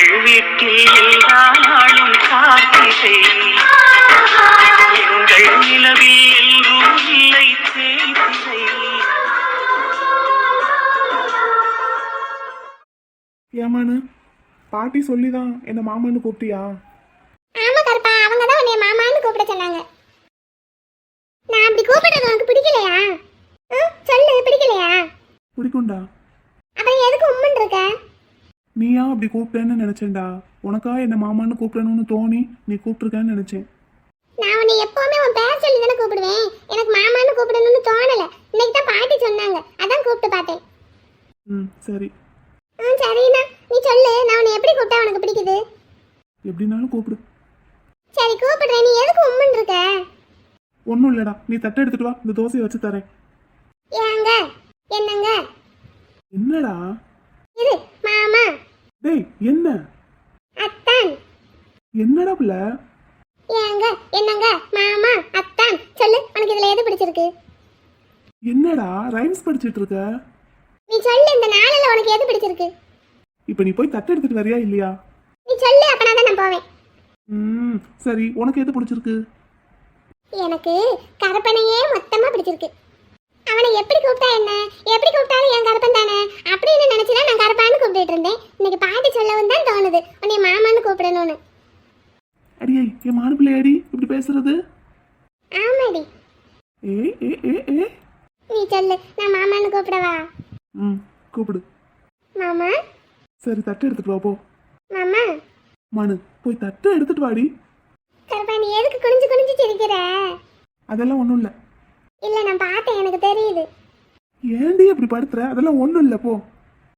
எங்கள் வீட்டில் எல்லா நாளும் காத்திரை. எங்கள் நிலவில் எல்லோரும் இல்லை தேய்திரை ஏமானு? பாட்டி சொல்லிதான் என்ன மாமான்னு கூப்பிட்டியா? ஆமா கருப்பா அவங்க தான் உன்னை மாமான்னு கூப்பிட சொன்னாங்க. நான் அப்படி கூப்பிடுறது உனக்கு பிடிக்கலையா? சொல்லு பிடிக்கலையா? பிடிக்கும்டா. அப்புறம் எதுக்கு உம்மன் இருக்க? நீயா அப்படி கூப்பிட்டேன்னு நினைச்சேன்டா. உனக்கா என்ன மாமான்னு கூப்பிடணும்னு தோணி நீ கூப்பிட்டுருக்கேன்னு நினைச்சேன். நான் உன்னை எப்பவுமே உன் பேர் சொல்லி தானே கூப்பிடுவேன். எனக்கு மாமான்னு கூப்பிடணும்னு தோணல. இன்னைக்கு தான் பாட்டி சொன்னாங்க. அதான் கூப்பிட்டு பார்த்தேன். ம் சரி. ம் சரிண்ணா. நீ சொல்லு. நான் உன்னை எப்படி கூப்பிட்டா உனக்கு பிடிக்குது? எப்படினாலும் கூப்பிடு. சரி கூப்பிடுறேன். நீ எதுக்கு உம்மன் இருக்க? ஒன்றும் இல்லடா. நீ தட்டை எடுத்துட்டு வா. இந்த தோசையை வச்சு தரேன். ஏங்க? என்னங்க? என்னடா? இரு மாமா. டேய் என்ன? அத்தான். என்னடா பிள்ள? ஏங்க என்னங்க மாமா அத்தான். சொல்லு உனக்கு இதுல எது பிடிச்சிருக்கு? என்னடா ரைம்ஸ் படிச்சிட்டு இருக்க நீ சொல்லு இந்த நாளில் உனக்கு எது பிடிச்சிருக்கு? இப்போ நீ போய் தட்டை எடுத்துட்டு வரியா இல்லையா? நீ சொல்லு அப்பனா தான் நான் போவேன். ம் சரி உனக்கு எது பிடிச்சிருக்கு? எனக்கு கருப்பனையே மொத்தமா பிடிச்சிருக்கு. அவனை எப்படி கூப்பிட்டா என்ன? எப்படி கூப்பிட்டாலும் என் கருப்பன் தானே? அப்படின்னு நினைச்சுதான் நான் கருப்பான்னு கூப்பிட்டுட்டு இருந்தேன். இன்னைக்கு பாட்டி சொல்லவும் தான் தோணுது. உன்னை மாமான்னு கூப்பிடணும்னு. அடியே என் மாடு பிள்ளையாடி இப்படி பேசுறது? ஆமாடி. ஏய் ஏ ஏ ஏ? நீ சொல்லு நான் மாமான்னு கூப்பிடவா? ம் கூப்பிடு. மாமா? சரி தட்டை எடுத்துட்டு வா போ. மாமா? மனு போய் தட்டை எடுத்துட்டு வாடி. கருப்பா நீ எதுக்கு குனிஞ்சு குனிஞ்சு சிரிக்கிற? அதெல்லாம் ஒன்றும் இல்லை. இல்ல நான் பார்த்தேன் எனக்கு தெரியுது. ஏன்டி அப்படி படுத்துற? அதெல்லாம் ஒன்றும் இல்லை போ.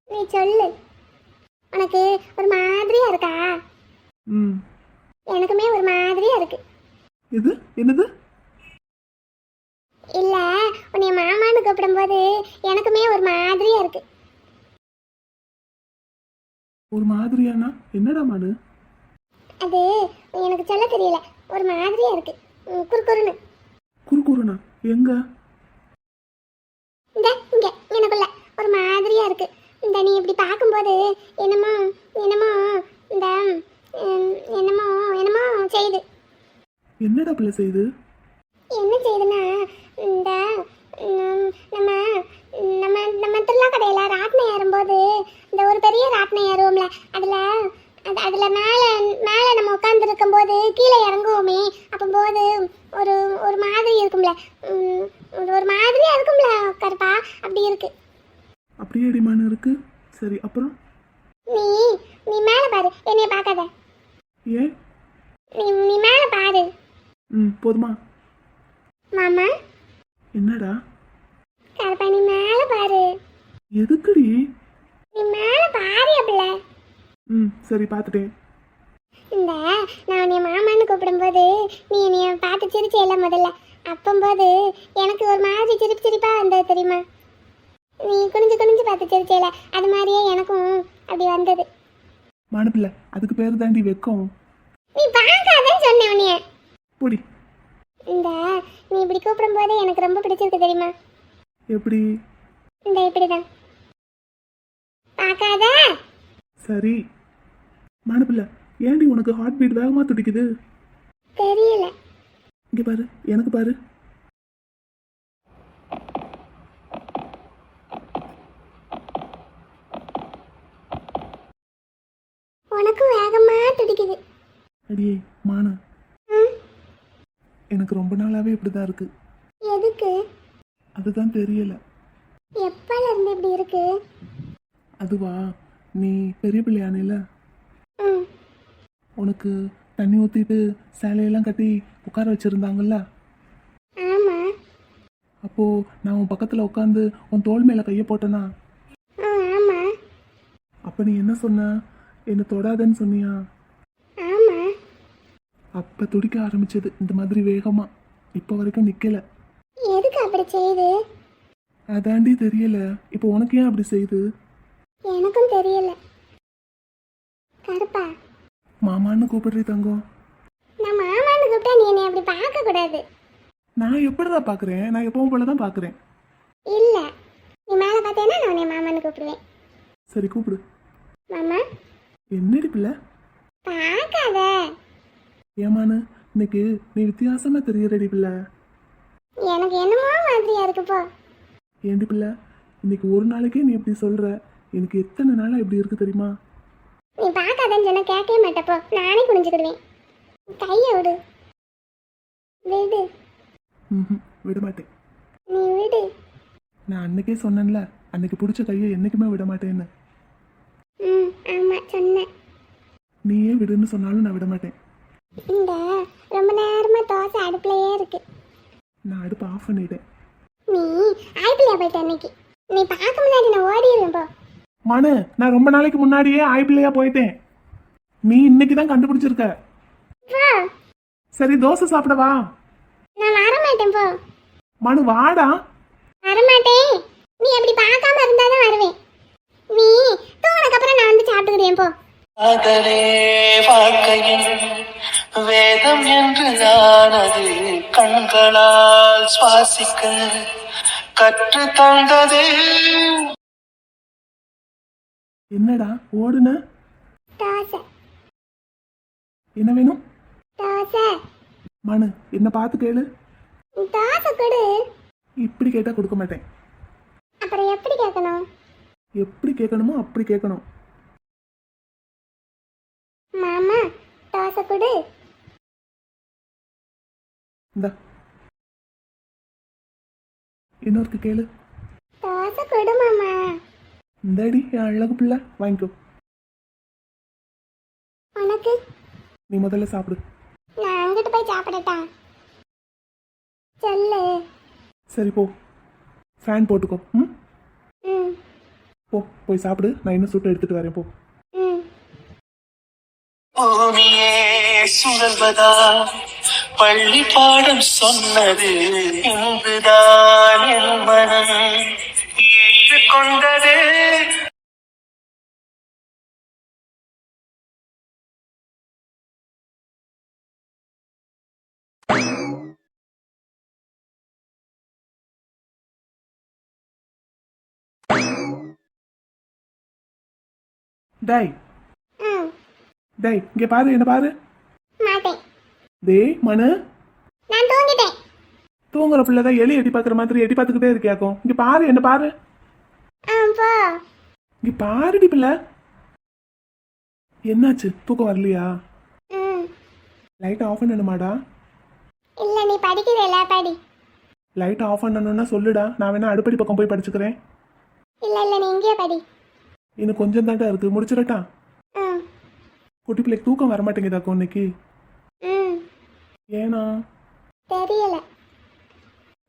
நீ சொல்லு. உனக்கு ஒரு மாதிரியா இருக்கா? ம். எனக்குமே ஒரு மாதிரியா இருக்கு. இது என்னது? இல்ல உன்னை மாமான்னு கூப்பிடும்போது எனக்குமே ஒரு மாதிரியா இருக்கு. ஒரு மாதிரியானா? என்னடா மனு? அது எனக்கு சொல்ல தெரியல. ஒரு மாதிரியா இருக்கு. ம், குறுகுறுன்னு. குறுகுறுனா? எங்க? இந்த இங்க எனக்குள்ள. ஒரு மாதிரியா இருக்கு. இந்த நீ இப்படி பார்க்கும்போது என்னமோ என்னமோ இந்த என்னமோ என்னமோ செய்யுது. என்னடா பிள்ளை செய்யுது என்ன செய்யுதுன்னா இந்த நம்ம நம்ம நம்ம திருவிழா கடையில் ராட்டினம் ஏறும்போது இந்த ஒரு பெரிய ராட்டினம் ஏறுவோம்ல அதில் அது அதில் மேலே மேலே நம்ம உட்காந்துருக்கும் போது கீழே இறங்குவோமே அப்போது ஒரு ஒரு மாதிரி இருக்கும்ல. ஒரு- ஒரு மாதிரியாக இருக்கும்ல கருப்பா? அப்படி இருக்கு. அப்படியே அடி மனு இருக்கு. சரி அப்புறம்? நீ நீ மேலே பாரு. என்னைய பார்க்காத. ஏன்? நீ நீ மேலே பாரு. ம் போதுமா? மாமா? என்னடா? கருப்பா நீ மேலே பாரு. எதுக்குடி? நீ மேலே பாரு பிள்ளை ம் சரி பார்த்துட்டேன். இந்த நான் உன்னை மாமான்னு கூப்பிடும்போது நீ என்னைய பார்த்து சிரிச்சேல முதல்ல. அப்பம்போது எனக்கு ஒரு மாதிரி சிரிப்பு சிரிப்பா வந்தது தெரியுமா? நீ குனிஞ்சு குனிஞ்சு பார்த்து சிரிச்சேல அது மாதிரியே எனக்கும் அப்படி வந்தது. மனு பிள்ளை அதுக்கு பேர் தாண்டி வெக்கம். நீ பார்க்காதன்னு சொன்னேன் உன்னைய. பொடி. இந்த நீ இப்படி கூப்பிடும்போது எனக்கு ரொம்ப பிடிச்சிருக்கு தெரியுமா? எப்படி? இந்த இப்படிதான். பார்க்காத. சரி. மனு பிள்ளை ஏன்டி உனக்கு ஹார்ட் பீட் வேகமாக துடிக்குது? தெரியல. இங்கே பாரு எனக்கு பாரு. உனக்கும் வேகமா துடிக்குது. அடியே மானு. எனக்கு ரொம்ப நாளாவே இப்படி தான் இருக்கு. எதுக்கு? அதுதான் தெரியல. எப்பல இருந்து இப்படி இருக்கு? அதுவா? நீ பெரிய பிள்ளையானில? உனக்கு தண்ணி ஊற்றிட்டு சேலையெல்லாம் கட்டி உட்கார வச்சுருந்தாங்கல்ல? ஆமா. அப்போது நான் உன் பக்கத்தில் உட்காந்து உன் தோள் மேலே கையை போட்டேனா? ஆ ஆமா. அப்போ நீ என்ன சொன்ன? என்னை தொடாதன்னு சொன்னியா? ஆமா. அப்போ துடிக்க ஆரம்பிச்சது இந்த மாதிரி வேகமாக இப்போ வரைக்கும் நிற்கல எதுக்கு அப்படி செய்யுது அதாண்டி தெரியல. இப்போ உனக்கு ஏன் அப்படி செய்யுது எனக்கும் தெரியல. கருப்பா மாமான்னு கூப்பிடுறே தங்கம். நான் மாமான்னு கூப்பிட்டா நீ என்னை அப்படி பார்க்க கூடாது. நான் எப்படிடா பார்க்குறேன்? நான் எப்பவும் போல தான் பார்க்குறேன். இல்ல. நீ மேல பார்த்தேன்னா நான் உன்னை மாமான்னு கூப்பிடுவேன். சரி கூப்பிடு. மாமா? என்னடி பிள்ளை? பார்க்காத. ஏமானு இன்னைக்கு நீ வித்தியாசமா தெரியறடி பிள்ளை. எனக்கு என்னமோ மாதிரியா இருக்கு போ. ஏண்டி பிள்ளை இன்னைக்கு ஒரு நாளைக்கே நீ இப்படி சொல்ற. எனக்கு எத்தனை நாளா இப்படி இருக்கு தெரியுமா? நீ பார்க்காதன்னு சொன்னா கேட்கவே மாட்டப்போ. நானே குனிஞ்சுக்கிடுவேன். கையை விடு. விடு. விட மாட்டேன் நீ விடு. நான் அன்னைக்கே சொன்னேன்ல அன்னைக்கு பிடிச்ச கையை என்னைக்குமே விட மாட்டேன்னு ம் ஆமாம் சொன்னேன். நீயே விடுன்னு சொன்னாலும் நான் விட மாட்டேன் இந்த ரொம்ப நேரமாக தோசை அடுப்புலையே இருக்கு. நான் அடுப்பு ஆஃப் பண்ணிட்டேன். நீ ஆய்ப்பிள்ளையா போயிட்ட அன்னைக்கு. நீ பார்க்க முன்னாடி நான் ஓடிடுவேன் போ. மனு நான் ரொம்ப நாளைக்கு முன்னாடியே ஆய்பிள்ளையா போயிட்டேன். நீ இன்னைக்கு தான் கண்டுபிடிச்சிருக்க. சரி தோசை சாப்பிட வா. நான் வரமாட்டேன் போ. மனு வாடா. வரமாட்டேன் நீ அப்படி பார்க்காம இருந்தாதான் வருவேன். நீ தூங்கினக்கப்புறம் நான் வந்து சாப்பிட்டுக்கிறேன் போ. காதலே வாழ்க்கையின் வேதம் என்று ஆனது கண்களால் சுவாசிக்க கற்று தந்ததே என்னடா ஓடுன? தோசை. என்ன வேணும்? தோசை. மனு என்ன பார்த்து கேளு. தோசை கொடு. இப்படி கேட்டா கொடுக்க மாட்டேன். அப்புறம் எப்படி கேட்கணும்? எப்படி கேட்கணுமோ அப்படி கேட்கணும். மாமா தோசை கொடு. இந்த. இன்னொருக்கு கேளு. தோசை கொடு மாமா. இந்தாடி என் அழகு பிள்ளை. வாங்கிக்கோ. உனக்கு? நீ முதல்ல சாப்பிடு. நான் அங்கிட்டு போய் சாப்பிடட்டா? சொல்லு. சரி போ. ஃபேன் போட்டுக்கோ. ம்? ம். போ போய் சாப்பிடு. நான் இன்னும் சுட்டு எடுத்துட்டு வரேன் போ. ம். பூமியே சுழல்வதா? பள்ளி பாடம் சொன்னது இங்குதான் என் மனம். ஏற்றுக்கொண்டது டேய். டேய் இங்கே பாரு என்ன பாரு? டேய் மனு. நான் தூங்கிட்டேன். தூங்குற பிள்ளை தான் எலி எட்டி பார்க்குற மாதிரி எட்டி பார்த்துக்கிட்டே இருக்கியாக்கும். இங்கே பாரு என்ன பாரு? ஆ போ இங்கே பாருடி பிள்ளை என்னாச்சு? தூக்கம் வரலையா? ம். லைட் ஆஃப் பண்ணணுமாடா? இல்லை நீ படிக்கிறல படி. லைட் ஆஃப் பண்ணணும்னா சொல்லுடா. நான் வேணா அடுப்படி பக்கம் போய் படிச்சுக்கிறேன். இல்லை இல்லை நீ இங்கேயே படி. இன்னும் கொஞ்சம் தாண்டா இருக்கு. முடிச்சிடட்டா? ம் குட்டி பிள்ளைக்கு தூக்கம் வர மாட்டேங்குதாக்கும் இன்னைக்கு ம். ஏனா? தெரியல.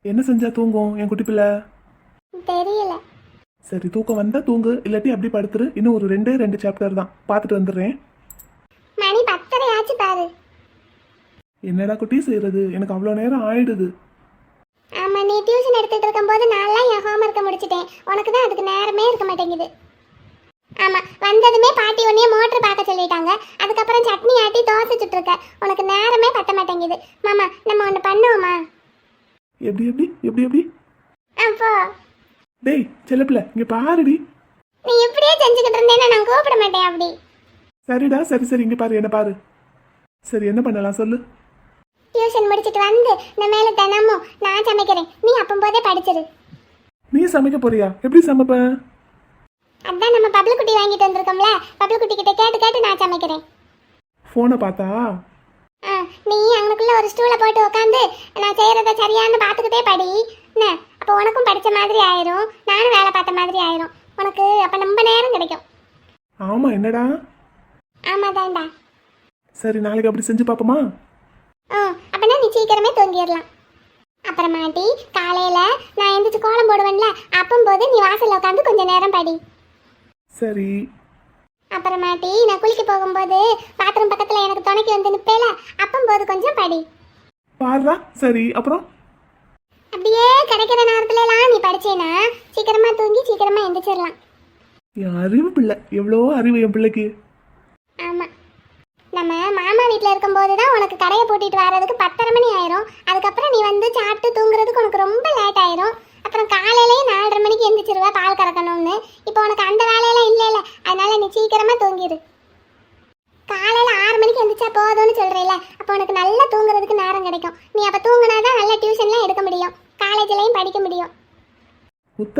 என்ன செஞ்சா தூங்கும் என் குட்டி பிள்ளை? தெரியல. சரி தூக்கம் வந்தா தூங்கு இல்லாட்டி அப்படி படுத்துரு. இன்னும் ஒரு ரெண்டே ரெண்டு சாப்டர் தான். பார்த்துட்டு வந்துடுறேன். மணி பத்தரை ஆச்சு பாரு. என்னடா குட்டி செய்யறது எனக்கு அவ்வளோ நேரம் ஆயிடுது. ஆமா நீ டியூஷன் எடுத்துட்டு இருக்கும்போது நான்லாம் என் ஹோம்ஒர்க்கை முடிச்சிட்டேன். உனக்கு தான் அதுக்கு நேரமே இருக்க மாட்டேங்குது. ஆமா வந்ததுமே பாட்டி உன்னைய மோட்டர் பார்க்க சொல்லிட்டாங்க. அதுக்கப்புறம் சட்னி ஆட்டி தோசை சுட்டுருக்க. உனக்கு நேரமே பத்த மாட்டேங்குது. மாமா நம்ம ஒன்று பண்ணுவோமா? எப்படி எப்படி? எப்படி எப்படி? அப்போ டேய் செல்லப்பிள்ள இங்க பாருடி. நீ இப்படியே செஞ்சுக்கிட்டு இருந்தேன்னா நான் கூப்பிட மாட்டேன் அப்படி. சரிடா சரி சரி இங்க பாரு என்ன பாரு. சரி என்ன பண்ணலாம் சொல்லு. டியூஷன் முடிச்சிட்டு வந்து இந்த மேல தினமும் நான் சமைக்கிறேன். நீ அப்பம்போதே படிச்சிரு. நீ சமைக்க போறியா? எப்படி சமைப்ப? அதான் நம்ம பப்ளு குட்டி வாங்கிட்டு வந்திருக்கோம்ல பப்ளு குட்டி கிட்ட கேட்டு கேட்டு நான் சமைக்கிறேன். போனை பார்த்தா? ஆ, நீ அங்கனுக்குள்ள ஒரு ஸ்டூலை போட்டு உட்காந்து நான் செய்யறத சரியான்னு பார்த்துக்கிட்டே படி. என்ன? அப்போ உனக்கும் படிச்ச மாதிரி ஆயிரும். நானும் வேலை பார்த்த மாதிரி ஆயிரும். உனக்கு அப்போ ரொம்ப நேரம் கிடைக்கும். ஆமா என்னடா? ஆமா தான்டா சரி நாளைக்கு அப்படி செஞ்சு பார்ப்போமா? ஆ அப்பனா நீ சீக்கிரமே தூங்கிடலாம். அப்புறமாட்டி காலையில நான் எந்திரிச்சு கோலம் போடுவேன்ல அப்பம்போது நீ வாசல்ல உட்காந்து கொஞ்ச நேரம் படி. சரி. அப்புறமாட்டி நான் குளிக்க போகும்போது பாத்ரூம் பக்கத்துல எனக்கு துணைக்கு வந்து நிப்பேல அப்பம்போது கொஞ்சம் படி. பாருடா சரி அப்புறம்? அப்படியே கிடைக்கிற நேரத்துல எல்லாம் நீ படிச்சேனா சீக்கிரமா தூங்கி சீக்கிரமா எந்திரிச்சிடலாம் என் அறிவு பிள்ளை. எவ்வளோ அறிவு என் பிள்ளைக்கு? ஆமா. நம்ம மாமா வீட்டில் இருக்கும்போது தான் உனக்கு கடையை பூட்டிட்டு வர்றதுக்கு பத்தரை மணி ஆயிரும். அதுக்கப்புறம் நீ வந்து சாப்பிட்டு தூங்குறதுக்கு உனக்கு ரொம்ப லேட் ஆயிரும். அப்புறம் காலையிலேயே நாலரை மணிக்கு எந்திரிச்சிருவ பால் கறக்கணும்னு இப்போ உனக்கு அந்த வேலையெல்லாம் இல்லை இல்லை அதனால நீ சீக்கிரமா தூங்கிடு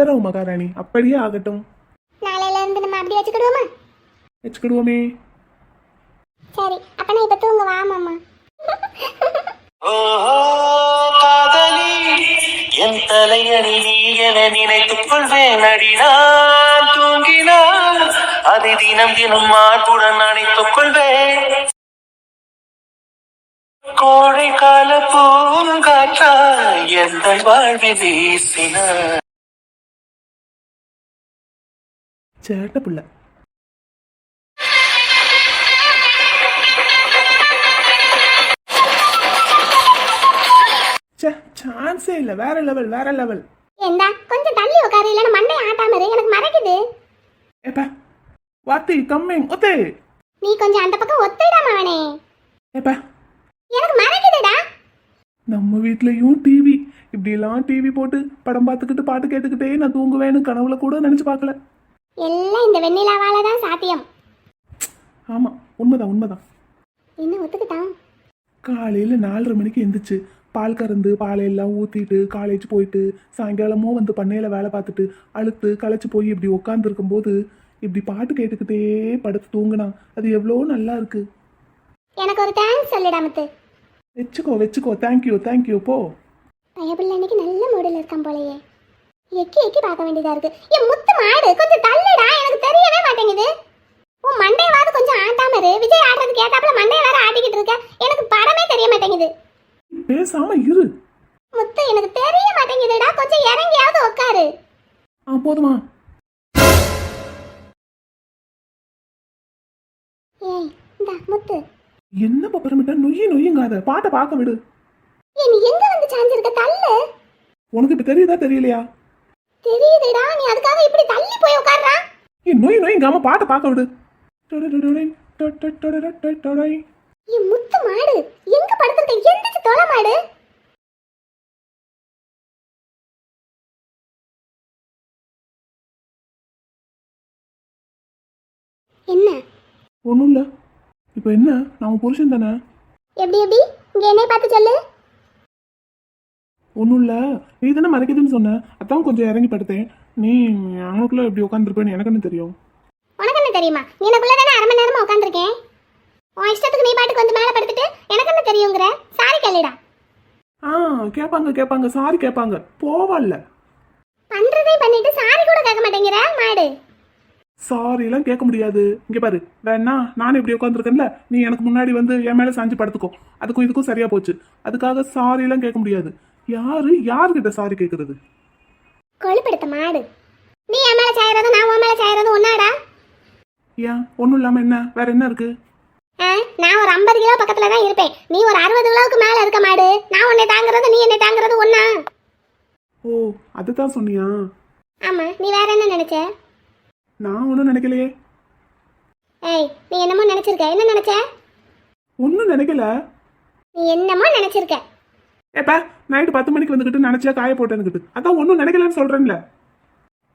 உத்தரவு மகாராணி. அப்படியே ஆகட்டும். நாளையில இருந்து நம்ம அப்படி வச்சுக்கிடுவோமா? வச்சுக்கிடுவோமே. சரி அப்ப நான் இப்ப தூங்க வா மாமா. ஓஹோ காதலி என் தலையணி நீ என நினைத்துக் கொள்வேன் அடி நான் தூங்கினால் அதை தினம் தினம் மார்புடன் அணைத்துக் கொள்வேன். கோடை கால பூங்காற்றா எந்த வாழ்வில் வீசினார்? சேட்ட பிள்ளை சான்ஸே இல்லை வேற லெவல் வேற லெவல் ஏண்டா கொஞ்சம் தள்ளி உட்காரு இல்லைன்னா மண்டை ஆட்டாம இரு எனக்கு மறைக்குது ஏப்பா வாத்தி கம்மிங் ஒத்தே நீ கொஞ்சம் அந்த பக்கம் ஒத்துடாம அவனே ஏப்பா எனக்கு மறைக்குதுடா நம்ம வீட்லயும் டிவி இப்படிலாம் டிவி போட்டு படம் பார்த்துக்கிட்டு பாட்டு கேட்டுக்கிட்டே நான் தூங்குவேன்னு கனவுல கூட நினைச்சு பார்க்கல எல்லாம் இந்த வெண்ணிலாவால தான் சாத்தியம். ஆமா உண்மைதான் உண்மைதான். என்ன ஒத்துக்கிட்டான்? காலையில நாலரை மணிக்கு எந்திரிச்சு பால் கறந்து பாலை எல்லாம் ஊத்திட்டு காலேஜ் போயிட்டு சாயங்காலமும் வந்து பண்ணையில வேலை பார்த்துட்டு அழுத்து களைச்சு போய் இப்படி உட்காந்துருக்கும் போது இப்படி பாட்டு கேட்டுக்கிட்டே படுத்து தூங்குனா அது எவ்வளோ நல்லா இருக்கு. எனக்கு ஒரு தேங்க்ஸ் சொல்லிடா முத்து. வச்சுக்கோ வச்சுக்கோ. தேங்க்யூ தேங்க்யூ போ. பயபிள்ள அன்னைக்கு நல்ல மூடில் இருக்கான் போலயே. எக்கி எக்கி பார்க்க வேண்டியதா இருக்கு. என் முத்து மாடு கொஞ்சம் தள்ளுடா எனக்கு தெரியவே மாட்டேங்குது. உன் மண்டையவாது கொஞ்சம் ஆட்டாம இரு. விஜய் ஆடுறதுக்கு ஏத்தாப்புல மண்டைய வேற ஆட்டிக்கிட்டு இருக்க. எனக்கு படமே தெரிய மாட்டேங்குது. பேசாம இரு. முத்து எனக்கு தெரிய மாட்டேங்குதுடா. கொஞ்சம் இறங்கியாவது உட்காரு ஆ போதுமா. ஏய் இந்த முத்து. என்ன பப்பரமிட்டா நொய்யி நொய்யுங்காத. பாட்டை பார்க்க விடு. ஏய் நீ எங்க வந்து சாஞ்சிருக்க? தள்ளு. உனக்கு இப்ப தெரியுதா தெரியலையா? தெரியுதுடா நீ அதுக்காக இப்படி தள்ளி போய் உட்கார்றா? ஏய் நொய் நொய்ங்காம பாட்டை பார்க்க விடு. என் முத்து மாடு எங்க படுத்திருக்க? எந்திரிச்சு தொலை மாடு. என்ன? ஒண்ணும் இல்ல. இப்ப என்ன? நான் உன் புருஷன் தானே? எப்படி எப்படி? இங்க என்னை பார்த்து சொல்லு. ஒன்றும் இல்லை. நீ தானே மறைக்குதுன்னு சொன்ன. அதான் கொஞ்சம் இறங்கி படுத்தேன். நீ அவனுக்குள்ள எப்படி உட்காந்துருப்பேன்னு எனக்கு என்ன தெரியும்? உனக்கு என்ன தெரியுமா? நீ எனக்குள்ள தானே அரை மணி நேரமா உட்காந்துருக்கேன் உன் இஷ்டத்துக்கு நீ பாட்டுக்கு வந்து மேலே படுத்துட்டு எனக்கு என்ன தெரியுங்கிற? சாரி கேளுடா. ஆ கேட்பாங்க கேட்பாங்க சாரி கேட்பாங்க போவல்ல பண்றதையும் பண்ணிட்டு சாரி கூட கேட்க மாட்டேங்கிற? மாடு. சாரிலாம் கேட்க முடியாது. இங்க பாரு. வேணா நானும் இப்படி உட்காந்துருக்கேன்ல நீ எனக்கு முன்னாடி வந்து என் மேல சாஞ்சு படுத்துக்கோ. அதுக்கும் இதுக்கும் சரியா போச்சு. அதுக்காக சாரிலாம் கேட்க முடியாது. யாரு? யாருக்கிட்ட சாரி கேட்கறது கொழுப்படுத்த மாடு. நீ என் மேல சாயறது நான் உன் மேல சாயறது ஒன்னாடா? ஏன்? ஒன்றும் இல்லாம என்ன? வேற என்ன இருக்கு? நான் ஒரு ஐம்பது கிலோ பக்கத்துல தான் இருப்பேன். நீ ஒரு அறுபது கிலோவுக்கு மேல இருக்க மாடு. நான் உன்னை தாங்குறது நீ என்னை தாங்குறது ஒன்னா ஓ அதுதான் சொன்னியா? ஆமா நீ வேற என்ன நினைச்ச? நான் ஒன்றும் நினைக்கலையே. ஏய் நீ என்னமோ நினைச்சிருக்க. என்ன நினைச்ச? ஒன்றும் நினைக்கல. நீ என்னமோ நினைச்சிருக்க. ஏப்பா நைட்டு பத்து மணிக்கு வந்துக்கிட்டு நினைச்சா காய போட்டேன்னுக்கிட்டு அதான் ஒன்றும் நினைக்கலன்னு சொல்றேன்ல.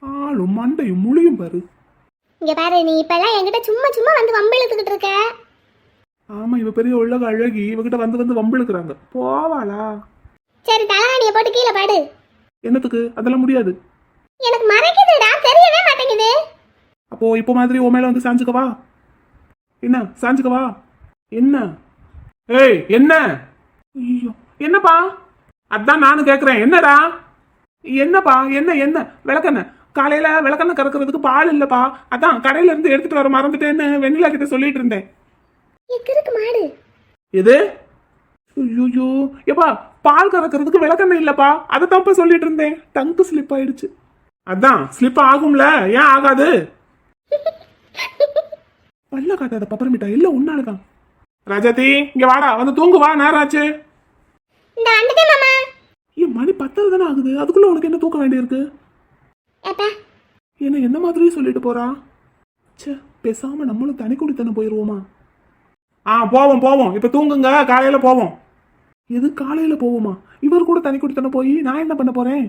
ஆளும் மண்டையும் முழியும் பாரு. இங்க பாரு நீ இப்பெல்லாம் என்கிட்ட சும்மா சும்மா வந்து வம்பு இழுத்துக்கிட்டு இருக்க. ஆமா இவ பெரிய உலக அழகி இவகிட்ட வந்து வந்து வம்பிழுக்கிறாங்க போவாளா? சரி தலைகாணியை போட்டு கீழே பாடு. என்னத்துக்கு? அதெல்லாம் முடியாது. எனக்கு மறைக்குதுடா தெரியவே மாட்டேங்குது. அப்போ இப்போ மாதிரி உன் மேல வந்து சாஞ்சுக்கவா என்ன சாஞ்சுக்கவா என்ன? ஏய் என்ன? ஐயோ. என்னப்பா? அதான் நானும் கேக்குறேன். என்னடா? என்னப்பா? என்ன என்ன? விளக்கெண்ண. காலையில விளக்கெண்ண கறக்கிறதுக்கு பால் இல்லப்பா. அதான் கடையில இருந்து எடுத்துட்டு வர மறந்துட்டேன்னு வெண்ணிலா கிட்ட சொல்லிட்டு இருந்தேன். மாடு. எது? ஐயோ எப்பா பால் கறக்கிறதுக்கு விளக்கெண்ணெய் இல்லப்பா. அதை தான்ப்பா சொல்லிட்டு இருந்தேன். டங்கு ஸ்லிப் ஆயிடுச்சு. அதான் ஸ்லிப் ஆகும்ல. ஏன் ஆகாது? பல்ல காட்டாத பப்பரமிட்டா. இல்ல உன்னாலதான். ராஜாத்தி இங்க வாடா. வந்து தூங்கு வா. நேரம் ஆச்சு. இந்த வந்துட்டேன் மாமா. ஏன் மணி பத்தரை தானே ஆகுது? அதுக்குள்ள உனக்கு என்ன தூக்க வேண்டியிருக்கு? ஏப்பா. என்ன என்ன மாதிரி சொல்லிட்டு போறா? ச்சே பேசாம நம்மளும் தனி குடித்தனம் போயிருவோமா? ஆ போவோம் போவோம். இப்ப தூங்குங்க காலையில போவோம். எது காலையில போவோமா? இவர் கூட தனி குடித்தனம் போய் நான் என்ன பண்ண போறேன்?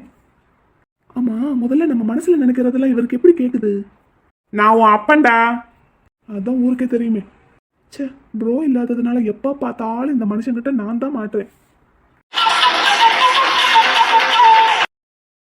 ஆமா முதல்ல நம்ம மனசுல நினைக்கிறதெல்லாம் இவருக்கு எப்படி கேக்குது? நான் உன் அப்பன்டா. அதான் ஊருக்கே தெரியுமே. ச்சே ப்ரோ இல்லாததுனால எப்ப பார்த்தாலும் இந்த மனுஷன்கிட்ட நான் தான் மாட்டுறேன்.